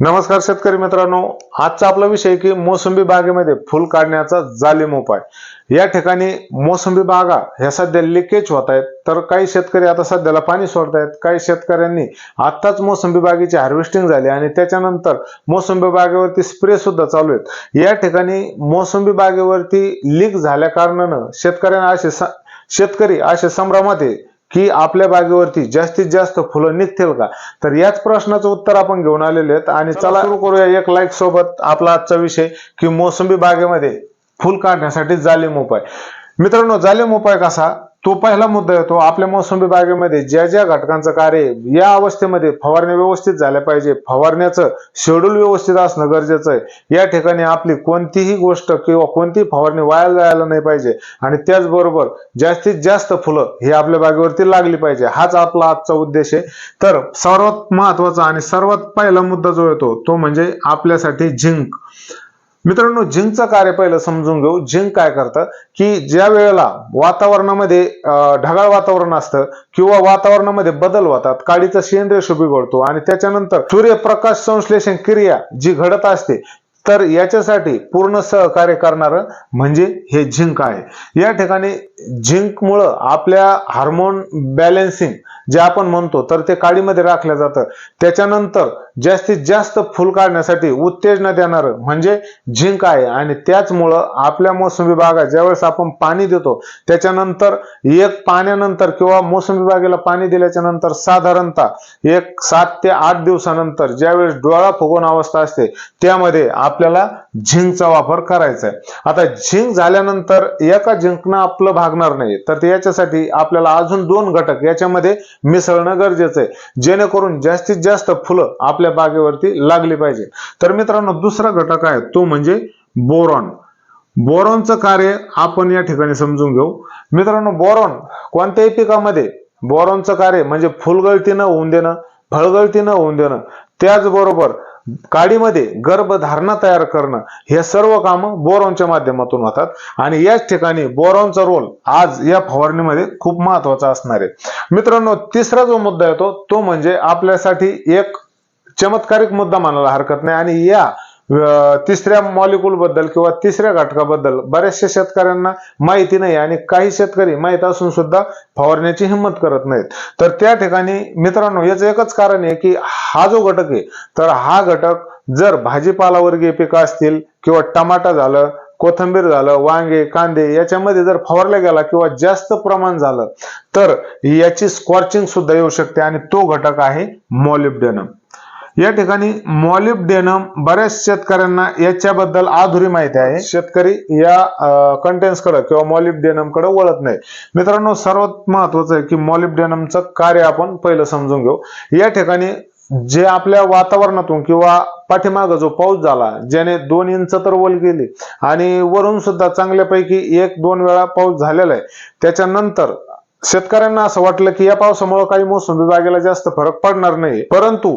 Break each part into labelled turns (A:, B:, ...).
A: नमस्कार शेतकरी मित्रांनो. आजचा आपला विषय आहे की मोसंबी बागेमध्ये फुल काढण्याचा जालिम उपाय. या ठिकाणी मोसंबी बागा ह्या सध्या लिकेज होत आहेत. तर काही शेतकरी आता सध्याला पाणी सोडतायत. काही शेतकऱ्यांनी आत्ताच मोसंबी बागेची हार्वेस्टिंग झाली आणि त्याच्यानंतर मोसंबी बागेवरती स्प्रे सुद्धा चालू आहेत. या ठिकाणी मोसंबी बागेवरती लीक झाल्या कारणानं शेतकऱ्यांना असे शेतकरी असे संभ्रमात आहे. की आपल्या बागेवरती जास्तीत जास्त फुलं निघतील का? तर याच प्रश्नाचं उत्तर आपण घेऊन आलेले आहेत आणि चला सुरू करूया एक लाईक सोबत आपला आजचा विषय की मोसंबी बागेमध्ये फुल काढण्यासाठी जालिम उपाय. मित्रांनो जालिम उपाय कसा? तो पहिला मुद्दा येतो आपल्या मोसंबी बागेमध्ये ज्या ज्या घटकांचं कार्य या अवस्थेमध्ये फवारणी व्यवस्थित झाल्या पाहिजे. फवारण्याचं शेड्यूल व्यवस्थित असणं गरजेचं आहे. या ठिकाणी आपली कोणतीही गोष्ट किंवा कोणतीही फवारणी वाया जायला नाही पाहिजे. आणि त्याचबरोबर जास्तीत जास्त फुलं ही आपल्या बागेवरती लागली पाहिजे. हाच आपला आजचा उद्देश आहे. तर सर्वात महत्त्वाचा आणि सर्वात पहिला मुद्दा जो येतो तो म्हणजे आपल्यासाठी झिंक. मित्रांनो झिंकचं कार्य पहिलं समजून घेऊ. झिंक काय करतं? की ज्या वेळेला वातावरणामध्ये ढगाळ वातावरण असतं किंवा वातावरणामध्ये बदल होतात काडीचा सेंद्रिय बिघडतो आणि त्याच्यानंतर सूर्यप्रकाश संश्लेषण क्रिया जी घडत असते तर याच्यासाठी पूर्ण सहकार्य करणारं म्हणजे हे झिंक आहे. या ठिकाणी झिंकमुळं आपल्या हार्मोन बॅलेन्सिंग जे आपण म्हणतो तर ते काडीमध्ये राखलं जातं. त्याच्यानंतर जास्तीत जास्त फुल काढण्यासाठी उत्तेजना देणारं म्हणजे झिंक आहे. आणि त्याचमुळं आपल्या मोसंबी बागा ज्यावेळेस आपण पाणी देतो त्याच्यानंतर एक पाण्यानंतर किंवा मोसंबी बागेला पाणी दिल्याच्या नंतर साधारणतः एक सात ते आठ दिवसानंतर ज्यावेळेस डोळा फुगवून अवस्था असते त्यामध्ये आपल्याला झिंकचा वापर करायचा आहे आता झिंक झाल्यानंतर एका झिंकनं आपलं भागणार नाही. तर ते याच्यासाठी आपल्याला अजून दोन घटक याच्यामध्ये मिसळणं गरजेचं आहे जेणेकरून जास्तीत जास्त फुलं आपल्या बागेवरती लागली पाहिजे. तर मित्रांनो दुसरा घटक आहे तो म्हणजे बोरॉन. बोरॉनचं कार्य आपण या ठिकाणी समजून घेऊ. मित्रांनो बोरॉन कोणत्याही पिकामध्ये बोरॉनचं कार्य म्हणजे फुलगळती न होऊन देणं फळगळती न होऊन देणं त्याचबरोबर काडीमध्ये गर्भधारणा तयार करणं हे सर्व कामं बोरॉनच्या माध्यमातून होतात. आणि याच ठिकाणी बोरॉनचा रोल आज या फवारणीमध्ये खूप महत्त्वाचा असणार आहे. मित्रांनो तिसरा जो मुद्दा येतो तो म्हणजे आपल्यासाठी एक चमत्कारिक मुद्दा मानायला हरकत नाही. आणि या तिसऱ्या मॉलिक्यूल बद्दल किंवा तिसऱ्या घटकाबद्दल बऱ्याचशा शेतकऱ्यांना माहिती नाही आणि काही शेतकरी माहीत असून सुद्धा फवारण्याची हिंमत करत नाहीत. तर त्या ठिकाणी मित्रांनो याचं एकच कारण आहे की हा जो घटक आहे तर हा घटक जर भाजीपालावर्गीय पिकं असतील किंवा टमाटा झालं कोथंबीर झालं वांगे कांदे याच्यामध्ये जर फवारला गेला किंवा जास्त प्रमाण झालं तर याची स्कॉर्चिंग सुद्धा येऊ शकते आणि तो घटक आहे मॉलिब्डेनम. या ठिकाणी मॉलिब्डेनम बऱ्याच शेतकऱ्यांना याच्याबद्दल अधुरी माहिती आहे. शेतकरी या कंटेन्सकडे किंवा मॉलिब्डेनमकडे वळत नाही. मित्रांनो सर्वात महत्वाचं आहे की मॉलिब्डेनमचं कार्य आपण पहिलं समजून घेऊ. या ठिकाणी जे आपल्या वातावरणातून किंवा पाठीमाग जो पाऊस झाला ज्याने दोन इंच तर वल गेली आणि वरून सुद्धा चांगल्यापैकी एक दोन वेळा पाऊस झालेला आहे त्याच्यानंतर शेतकऱ्यांना असं वाटलं की या पावसामुळे काही मोसंबी बागेला जास्त फरक पडणार नाही. परंतु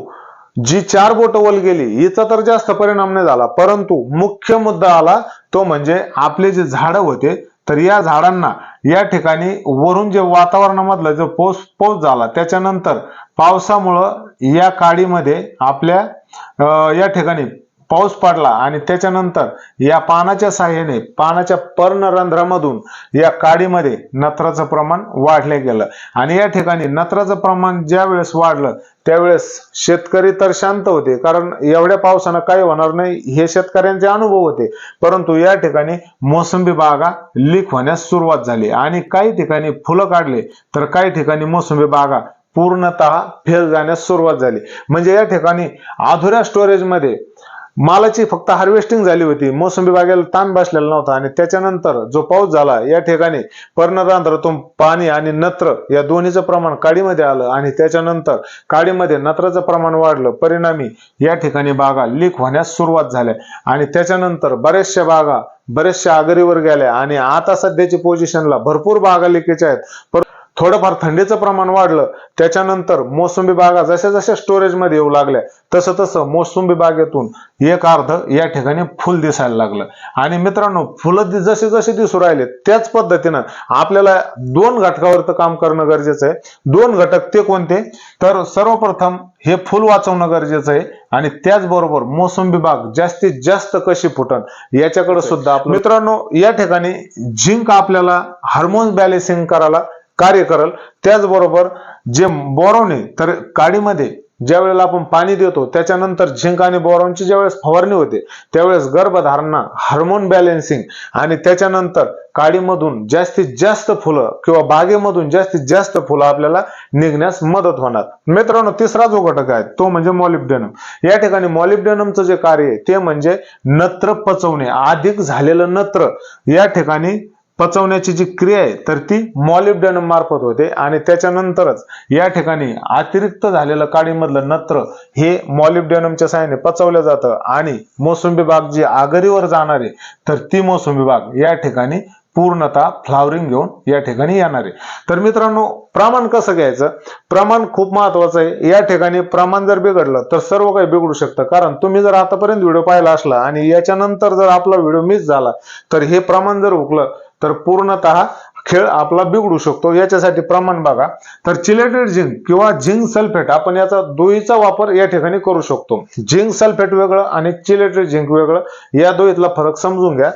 A: जी चार बोट वल गेली हिचा तर जास्त परिणाम नाही झाला परंतु मुख्य मुद्दा आला तो म्हणजे आपले जे झाडं होते तर या झाडांना या ठिकाणी वरून जे वातावरणामधला जो पोस पोस झाला त्याच्यानंतर पावसामुळं या काडीमध्ये आपल्या या ठिकाणी पाऊस पडला आणि त्याच्यानंतर या पानाच्या साह्याने पानाच्या पर्णरंध्रामधून या काडीमध्ये नत्राचं प्रमाण वाढलं गेलं. आणि या ठिकाणी नत्राचं प्रमाण ज्या वेळेस वाढलं त्यावेळेस शेतकरी तर शांत होते कारण एवढ्या पावसानं काही होणार नाही हे शेतकऱ्यांचे अनुभव होते. परंतु या ठिकाणी मोसंबी बागा लीक होण्यास सुरुवात झाली आणि काही ठिकाणी फुलं काढले तर काही ठिकाणी मोसंबी बागा पूर्णतः फेल जाण्यास सुरुवात झाली. म्हणजे या ठिकाणी अधुऱ्या स्टोरेजमध्ये मालाची फक्त हार्वेस्टिंग झाली होती. मोसंबी बागेला ताण बसलेला नव्हता आणि त्याच्यानंतर जो पाऊस झाला या ठिकाणी पर्णरांध्रातून पाणी आणि नत्र या दोन्हीचं प्रमाण काडीमध्ये आलं आणि त्याच्यानंतर काडीमध्ये नत्राचं प्रमाण वाढलं. परिणामी या ठिकाणी बागा लीक होण्यास सुरुवात झाल्या आणि त्याच्यानंतर बऱ्याचशा बागा बऱ्याचशा आगरीवर गेल्या आणि आता सध्याची पोझिशनला भरपूर बागा लिकेच्या आहेत. थोडंफार थंडीचं प्रमाण वाढलं त्याच्यानंतर मोसंबी बागा जशा जशा स्टोरेजमध्ये येऊ लागल्या तसं तसं मोसंबी बागेतून एक अर्ध या ठिकाणी फुल दिसायला लागलं. आणि मित्रांनो फुलं जसे जसे दिसू राहिले त्याच पद्धतीनं आपल्याला दोन घटकावर काम करणं गरजेचं आहे. दोन घटक ते कोणते? तर सर्वप्रथम हे फुल वाचवणं गरजेचं आहे. आणि त्याचबरोबर मोसंबी बाग जास्तीत जास्त कशी फुटन याच्याकडे सुद्धा मित्रांनो या ठिकाणी झिंक आपल्याला हार्मोन बॅलेन्सिंग करायला कार्य करल. त्याचबरोबर जे बोरवणे तर काडीमध्ये ज्या वेळेला आपण पाणी देतो त्याच्यानंतर झिंक आणि बोरॉनची ज्यावेळेस फवारणी होते त्यावेळेस गर्भधारणा हार्मोन बॅलेन्सिंग आणि त्याच्यानंतर काडीमधून जास्तीत जास्त फुलं किंवा बागेमधून जास्तीत जास्त फुलं आपल्याला निघण्यास मदत होणार. मित्रांनो तिसरा जो घटक आहे तो म्हणजे मॉलिब्डेनम या ठिकाणी मॉलिब्डेनमचं जे कार्य आहे ते म्हणजे नत्र पचवणे. अधिक झालेलं नत्र या ठिकाणी पचवण्याची जी क्रिया आहे तर ती मॉलिब्डेनम मार्फत होते. आणि त्याच्यानंतरच या ठिकाणी अतिरिक्त झालेलं काडीमधलं नत्र हे मॉलिब्डेनमच्या सहाय्याने पचवलं जातं. आणि मोसंबी बाग जी आगरीवर जाणार आहे तर ती मोसंबी बाग या ठिकाणी पूर्णतः फ्लावरिंग घेऊन या ठिकाणी येणार आहे. तर मित्रांनो प्रमाण कसं घ्यायचं? प्रमाण खूप महत्वाचं आहे. या ठिकाणी प्रमाण जर बिघडलं तर सर्व काही बिघडू शकतं. कारण तुम्ही जर आतापर्यंत व्हिडिओ पाहिला असला आणि याच्यानंतर जर आपला व्हिडिओ मिस झाला तर हे प्रमाण जर उकलं तर पूर्णतः खेळ आपला बिघडू शकतो. याच्यासाठी प्रमाण बघा. तर चिलेटेड झिंक किंवा झिंक सल्फेट आपण याचा दोईचा वापर या ठिकाणी करू शकतो. झिंक सल्फेट वेगळं आणि चिलेटेड झिंक वेगळं या दोईतला फरक समजून घ्या.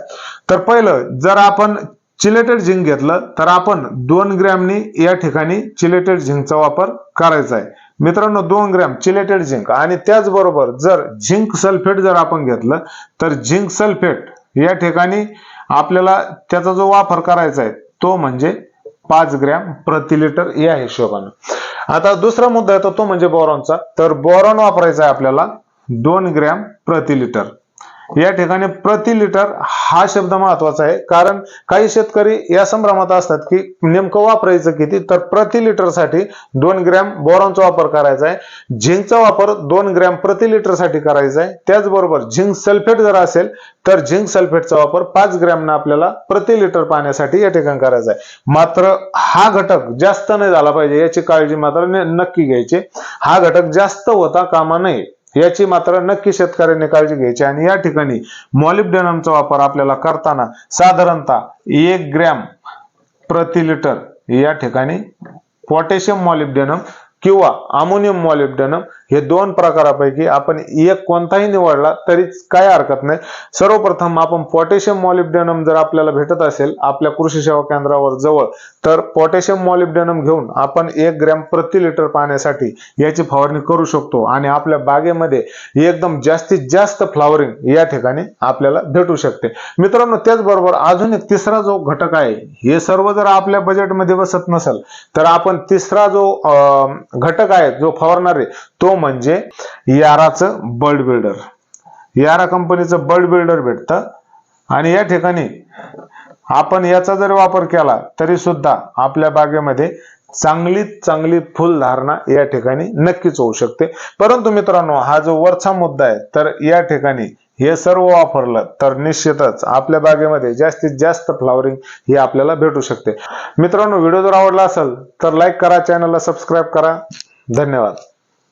A: तर पहिलं जर आपण चिलेटेड झिंक घेतलं तर आपण दोन ग्रॅमनी या ठिकाणी चिलेटेड झिंकचा वापर करायचा आहे. मित्रांनो दोन ग्रॅम चिलेटेड झिंक आणि त्याचबरोबर जर झिंक सल्फेट जर आपण घेतलं तर झिंक सल्फेट या ठिकाणी आपल्याला त्याचा जो वापर करायचा आहे तो म्हणजे पाच ग्रॅम प्रति लिटर या हिशोबानं. आता दुसरा मुद्दा येतो तो म्हणजे बोरॉनचा. तर बोरॉन वापरायचा आहे आपल्याला दोन ग्रॅम प्रति लिटर. या ठिकाणी प्रति लिटर हा शब्द महत्त्वाचा आहे. कारण काही शेतकरी या संभ्रमात असतात की नेमकं वापरायचं किती तर प्रति लिटरसाठी दोन ग्रॅम बोरॉनचा वापर करायचा आहे. झिंकचा वापर दोन ग्रॅम प्रति लिटरसाठी करायचा आहे. त्याचबरोबर झिंक सल्फेट जर असेल तर झिंक सल्फेटचा वापर पाच ग्रॅम आपल्याला प्रति लिटर पाण्यासाठी या ठिकाणी करायचा आहे. मात्र हा घटक जास्त नाही झाला पाहिजे याची काळजी मात्र नक्की घ्यायची. हा घटक जास्त होता कामा नये. याची मात्र नक्की शेतकऱ्यांनी काळजी घ्यायची. आणि या ठिकाणी मॉलिब्डेनमचा वापर आपल्याला करताना साधारणतः एक ग्रॅम प्रति लिटर या ठिकाणी पोटॅशियम मॉलिब्डेनम किंवा अमोनियम मॉलिब्डेनम हे दोन प्रकारापैकी आपण एक कोणताही निवडला तरी काय हरकत नाही. सर्वप्रथम आपण पोटॅशियम मॉलिब्डेनम जर आपल्याला भेटत असेल आपल्या कृषी सेवा केंद्रावर जवळ तर पोटॅशियम मॉलिब्डेनम घेऊन आपण एक ग्रॅम प्रति लिटर पाण्यासाठी याची फवारणी करू शकतो आणि आपल्या बागेमध्ये एकदम जास्तीत जास्त फ्लावरिंग या ठिकाणी आपल्याला भेटू शकते. मित्रांनो त्याचबरोबर अजून एक तिसरा जो घटक आहे हे सर्व जर आपल्या बजेटमध्ये बसत नसेल तर आपण तिसरा जो अं, घटक आहे जो फवारणारे तो तो म्हणजे याराचं बर्ड बिल्डर. यारा कंपनीचं बर्ड बिल्डर भेटतं. आणि या ठिकाणी आपण याचा जर वापर केला तरी सुद्धा आपल्या बागेमध्ये चांगलीत चांगली फुलधारणा या ठिकाणी नक्कीच होऊ शकते. परंतु मित्रांनो हा जो वरचा मुद्दा आहे तर या ठिकाणी हे सर्व वापरलं तर निश्चितच आपल्या बागेमध्ये जास्तीत जास्त फ्लावरिंग ही आपल्याला भेटू शकते. मित्रांनो व्हिडिओ जर आवडला असेल तर लाईक करा चॅनलला सबस्क्राईब करा. धन्यवाद.